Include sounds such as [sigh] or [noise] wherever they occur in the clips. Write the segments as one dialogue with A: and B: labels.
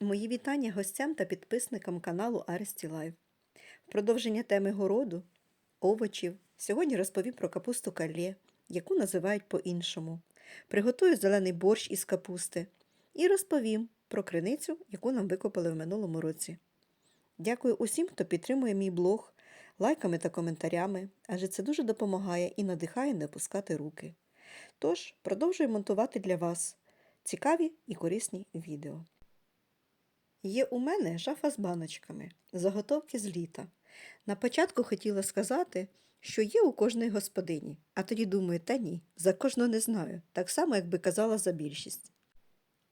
A: Мої вітання гостям та підписникам каналу Аресті Лайв. В продовження теми городу, овочів, сьогодні розповім про капусту калє, яку називають по-іншому. Приготую зелений борщ із капусти і розповім про криницю, яку нам викопали в минулому році. Дякую усім, хто підтримує мій блог лайками та коментарями, адже це дуже допомагає і надихає не опускати руки. Тож, продовжую монтувати для вас цікаві і корисні відео. Є у мене шафа з баночками, заготовки з літа. На початку хотіла сказати, що є у кожної господині, а тоді думаю, та ні, за кожного не знаю, так само, як би казала за більшість.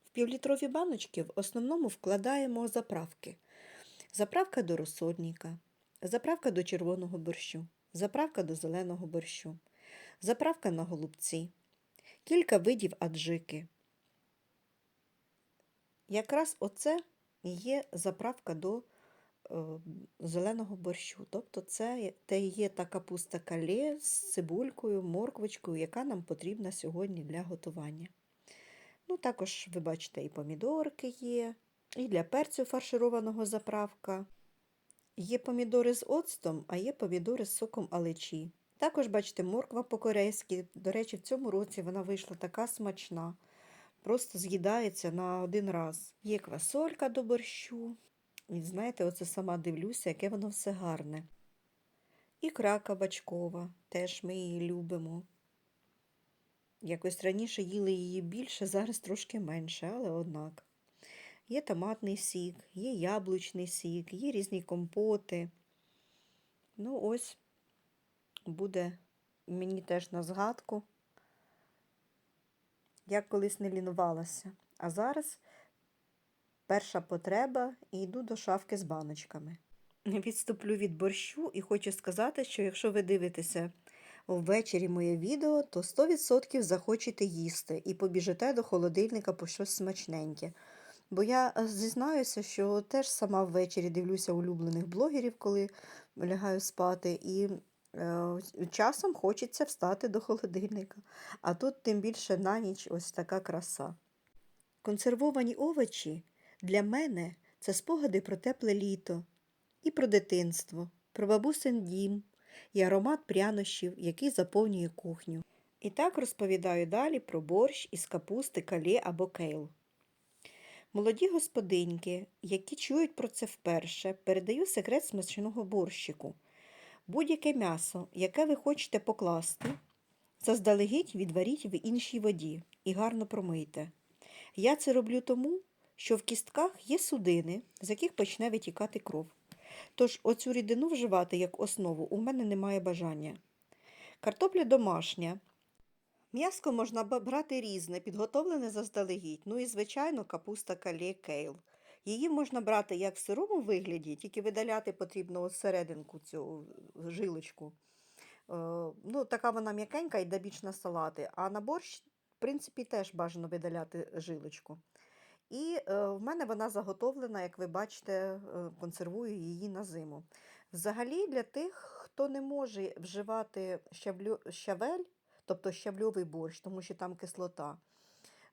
A: В півлітрові баночки в основному вкладаємо заправки. Заправка до розсольника, заправка до червоного борщу, заправка до зеленого борщу, заправка на голубці, кілька видів аджики. Якраз оце є заправка до е, зеленого борщу. Тобто це те є та капуста кале з цибулькою, морквочкою, яка нам потрібна сьогодні для готування. Ну, також, ви бачите, і помідорки є, і для перцю фаршированого заправка. Є помідори з оцтом, а є помідори з соком алечі. Також, бачите, морква по-корейськи. До речі, в цьому році вона вийшла така смачна просто з'їдається на один раз. Є квасолька до борщу. І знаєте, оце сама дивлюся, яке воно все гарне. Ікра кабачкова, теж ми її любимо. Якось раніше їли її більше, зараз трошки менше, але однак. Є томатний сік, є яблучний сік, є різні компоти. Ну, ось буде мені теж на згадку. Я колись не лінувалася, а зараз перша потреба і йду до шафки з баночками. Відступлю від борщу і хочу сказати, що якщо ви дивитеся ввечері моє відео, то 100% захочете їсти і побіжите до холодильника по щось смачненьке. Бо я зізнаюся, що теж сама ввечері дивлюся улюблених блогерів, коли лягаю спати. і Е, часом хочеться встати до холодильника, а тут тим більше на ніч ось така краса. Консервовані овочі для мене це спогади про тепле літо, і про дитинство, про бабусин дім і аромат прянощів, який заповнює кухню. І так розповідаю далі про борщ із капусти калє або кейл. Молоді господиньки, які чують про це вперше, передаю секрет смачного борщику – Будь-яке м'ясо, яке ви хочете покласти, заздалегідь відваріть в іншій воді і гарно промийте. Я це роблю тому, що в кістках є судини, з яких почне витікати кров. Тож оцю рідину вживати як основу у мене немає бажання. Картопля домашня. М'яско можна брати різне, підготовлене заздалегідь, ну і, звичайно, капуста калє кейл. Її можна брати як в сирому вигляді, тільки видаляти потрібно серединку цю жилочку. Е, ну, Така вона м'якенька йде більш на салати. А на борщ, в принципі, теж бажано видаляти жилочку. І е, в мене вона заготовлена, як ви бачите, е, консервую її на зиму. Взагалі, для тих, хто не може вживати щавлю, щавель, тобто щавльовий борщ, тому що там кислота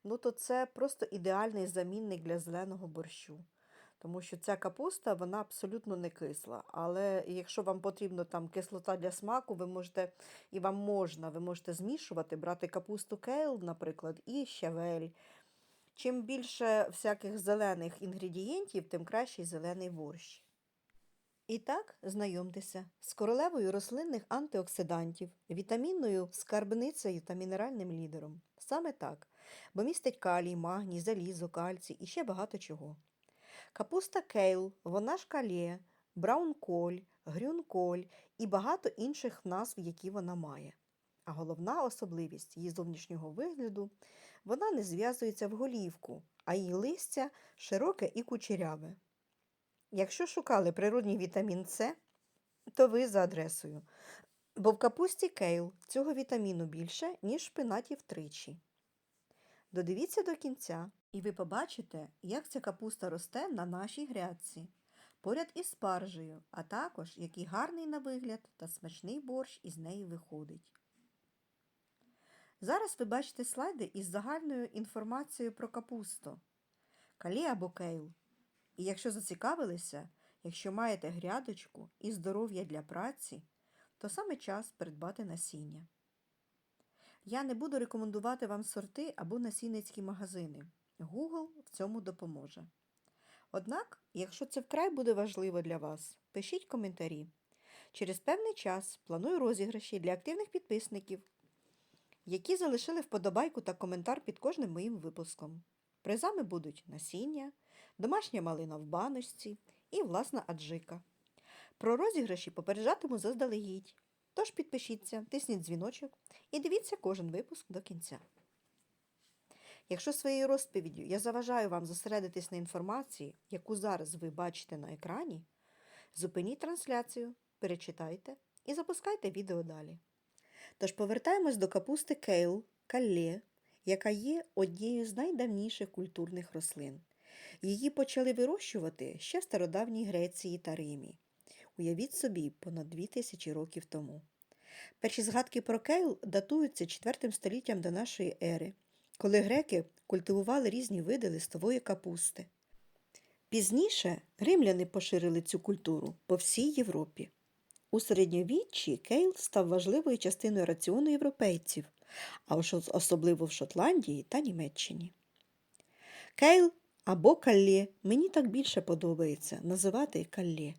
A: ну то це просто ідеальний замінник для зеленого борщу. Тому що ця капуста вона абсолютно не кисла. Але якщо вам потрібна там кислота для смаку, ви можете і вам можна, ви можете змішувати, брати капусту кейл, наприклад, і щавель. Чим більше всяких зелених інгредієнтів, тим кращий зелений борщ. І так, знайомтеся з королевою рослинних антиоксидантів, вітамінною скарбницею та мінеральним лідером. Саме так, бо містить калій, магній, залізо, кальцій і ще багато чого. Капуста кейл, вона ж калє, браунколь, грюнколь і багато інших назв, які вона має. А головна особливість її зовнішнього вигляду вона не зв'язується в голівку, а її листя широке і кучеряве. Якщо шукали природній вітамін С, то ви за адресою. Бо в капусті кейл цього вітаміну більше, ніж в шпинаті втричі. Додивіться до кінця, і ви побачите, як ця капуста росте на нашій грядці, поряд із спаржею, а також який гарний на вигляд та смачний борщ із неї виходить. Зараз ви бачите слайди із загальною інформацією про капусту. Калі або кейл І якщо зацікавилися, якщо маєте грядочку і здоров'я для праці, то саме час придбати насіння. Я не буду рекомендувати вам сорти або насінницькі магазини. Google в цьому допоможе. Однак, якщо це вкрай буде важливо для вас, пишіть коментарі. Через певний час планую розіграші для активних підписників, які залишили вподобайку та коментар під кожним моїм випуском. Призами будуть насіння, домашня малина в баночці і власна аджика. Про розіграші попереджатиму заздалегідь. Тож підпишіться, тисніть дзвіночок і дивіться кожен випуск до кінця. Якщо своєю розповіддю я заважаю вам зосередитись на інформації, яку зараз ви бачите на екрані, зупиніть трансляцію, перечитайте і запускайте відео далі. Тож повертаємось до капусти кейл, калле, яка є однією з найдавніших культурних рослин. Її почали вирощувати ще в стародавній Греції та Римі. Уявіть собі, понад 2000 років тому. Перші згадки про кейл датуються 4 століттям до нашої ери, коли греки культивували різні види листової капусти. Пізніше римляни поширили цю культуру по всій Європі. У середньовіччі кейл став важливою частиною раціону європейців, а особливо в Шотландії та Німеччині. Кейл або калле мені так більше подобається називати калле.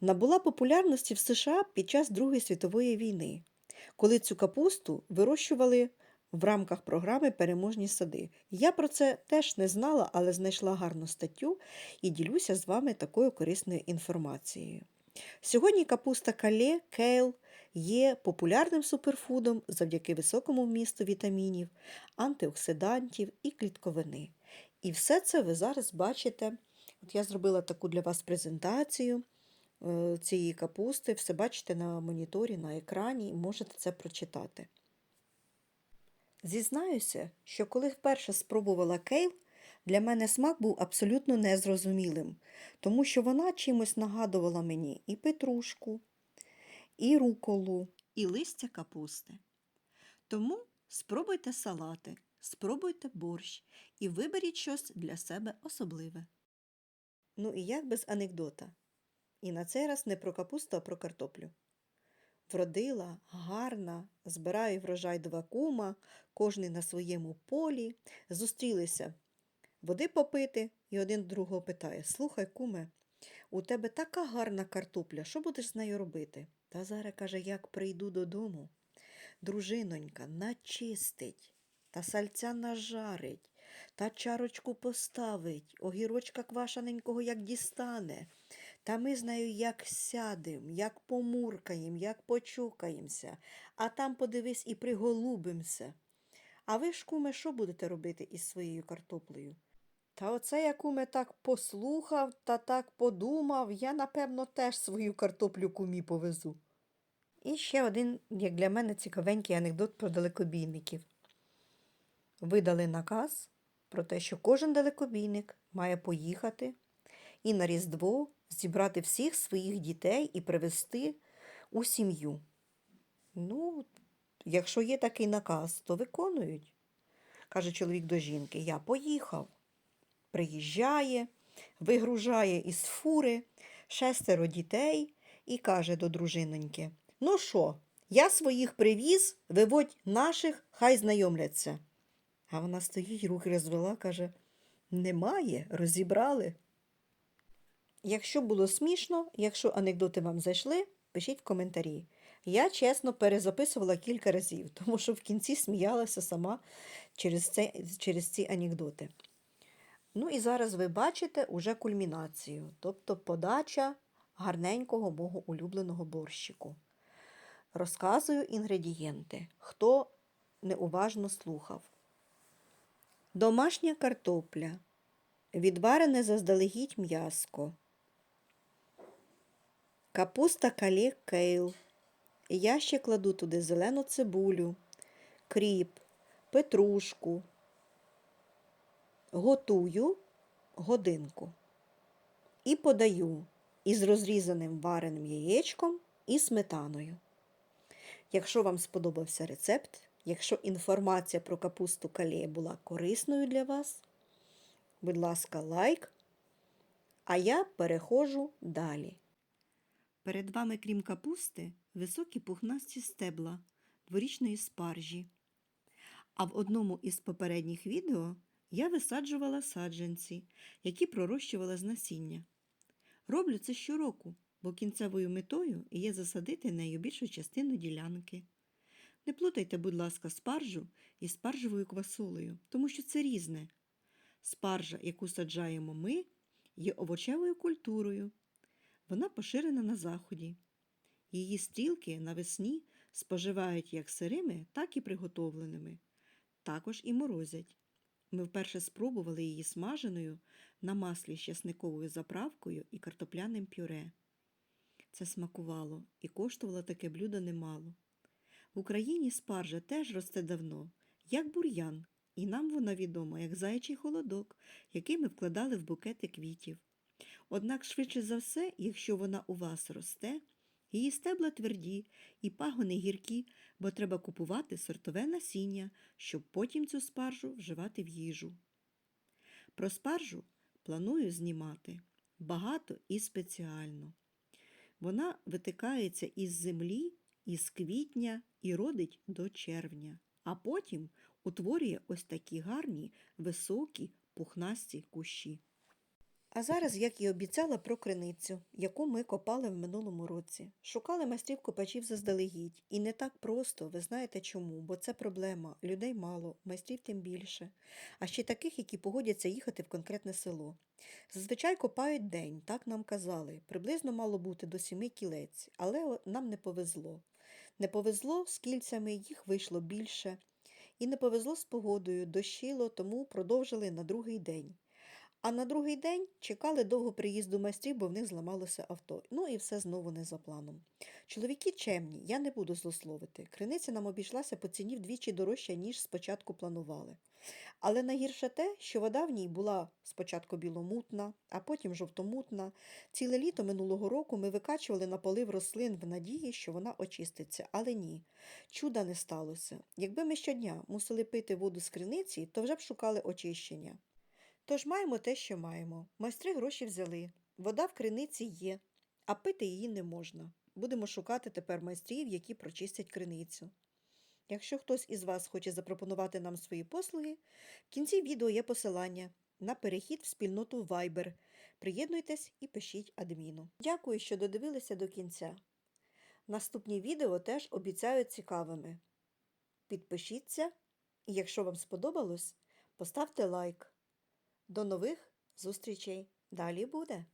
A: Набула популярності в США під час Другої світової війни, коли цю капусту вирощували в рамках програми Переможні сади. Я про це теж не знала, але знайшла гарну статтю і ділюся з вами такою корисною інформацією. Сьогодні капуста кале, кейл є популярним суперфудом завдяки високому вмісту вітамінів, антиоксидантів і клітковини. І все це ви зараз бачите. От я зробила таку для вас презентацію цієї капусти, все бачите на моніторі, на екрані, і можете це прочитати. Зізнаюся, що коли вперше спробувала кейл, для мене смак був абсолютно незрозумілим, тому що вона чимось нагадувала мені і петрушку, і руколу, і листя капусти. Тому спробуйте салати, спробуйте борщ і виберіть щось для себе особливе. Ну і як без анекдота? І на цей раз не про капусту, а про картоплю. Вродила, гарна, збирає врожай два кума, кожний на своєму полі, зустрілися води попити, і один другого питає Слухай, куме, у тебе така гарна картопля, що будеш з нею робити? Та зараз каже, як прийду додому. Дружинонька начистить, та сальця нажарить, та чарочку поставить, огірочка квашененького як дістане. Та ми з нею як сядем, як помуркаєм, як почукаємося, а там, подивись, і приголубимося. А ви ж, куме, що будете робити із своєю картоплею? Та оце я, куме, так послухав та так подумав, я, напевно, теж свою картоплю кумі повезу. І ще один, як для мене, цікавенький анекдот про далекобійників. Видали наказ про те, що кожен далекобійник має поїхати і на Різдво зібрати всіх своїх дітей і привезти у сім'ю. Ну, якщо є такий наказ, то виконують. Каже чоловік до жінки, я поїхав. Приїжджає, вигружає із фури шестеро дітей і каже до дружиноньки: Ну що, я своїх привіз, виводь наших, хай знайомляться. А вона стоїть, руки розвела, каже: Немає, розібрали. Якщо було смішно, якщо анекдоти вам зайшли, пишіть в коментарі. Я чесно перезаписувала кілька разів, [laughs] тому що в кінці сміялася сама через, це, через ці анекдоти. Ну і зараз ви бачите уже кульмінацію, тобто подача гарненького мого улюбленого борщику. Розказую інгредієнти, хто неуважно слухав. Домашня картопля, відварене заздалегідь м'яско, капуста кале кейл. Я ще кладу туди зелену цибулю, кріп, петрушку. Готую годинку і подаю із розрізаним вареним яєчком і сметаною. Якщо вам сподобався рецепт, якщо інформація про капусту калє була корисною для вас, будь ласка, лайк А я переходжу далі. Перед вами, крім капусти, високі пухнасті стебла дворічної спаржі. А в одному із попередніх відео я висаджувала саджанці, які пророщувала з насіння. Роблю це щороку, бо кінцевою метою є засадити нею більшу частину ділянки. Не плутайте, будь ласка, спаржу із спаржевою квасолею, тому що це різне. Спаржа, яку саджаємо ми, є овочевою культурою. Вона поширена на заході. Її стрілки навесні споживають як сирими, так і приготовленими. Також і морозять. Ми вперше спробували її смаженою на маслі з часниковою заправкою і картопляним пюре. Це смакувало і коштувало таке блюдо немало. В Україні спаржа теж росте давно, як бур'ян, і нам вона відома як заячий холодок, який ми вкладали в букети квітів. Однак, швидше за все, якщо вона у вас росте, її стебла тверді і пагони гіркі, бо треба купувати сортове насіння, щоб потім цю спаржу вживати в їжу. Про спаржу планую знімати багато і спеціально. Вона витикається із землі із квітня і родить до червня, а потім утворює ось такі гарні, високі, пухнасті кущі. А зараз, як і обіцяла, про криницю, яку ми копали в минулому році. Шукали майстрів копачів заздалегідь. І не так просто, ви знаєте чому, бо це проблема. Людей мало, майстрів тим більше. А ще таких, які погодяться їхати в конкретне село. Зазвичай копають день, так нам казали. Приблизно мало бути до сіми кілець, але нам не повезло. Не повезло з кільцями, їх вийшло більше. І не повезло з погодою, дощило, тому продовжили на другий день. А на другий день чекали довго приїзду майстрів, бо в них зламалося авто. Ну і все знову не за планом. Чоловіки чемні, я не буду злословити. Криниця нам обійшлася по ціні вдвічі дорожча, ніж спочатку планували. Але найгірше те, що вода в ній була спочатку біломутна, а потім жовтомутна. Ціле літо минулого року ми викачували на полив рослин в надії, що вона очиститься, але ні. Чуда не сталося. Якби ми щодня мусили пити воду з криниці, то вже б шукали очищення. Тож маємо те, що маємо. Майстри гроші взяли. Вода в криниці є, а пити її не можна. Будемо шукати тепер майстрів, які прочистять криницю. Якщо хтось із вас хоче запропонувати нам свої послуги, в кінці відео є посилання на перехід в спільноту Viber. Приєднуйтесь і пишіть адміну. Дякую, що додивилися до кінця. Наступні відео теж обіцяю цікавими. Підпишіться, і якщо вам сподобалось, поставте лайк. До нових зустрічей. Далі буде.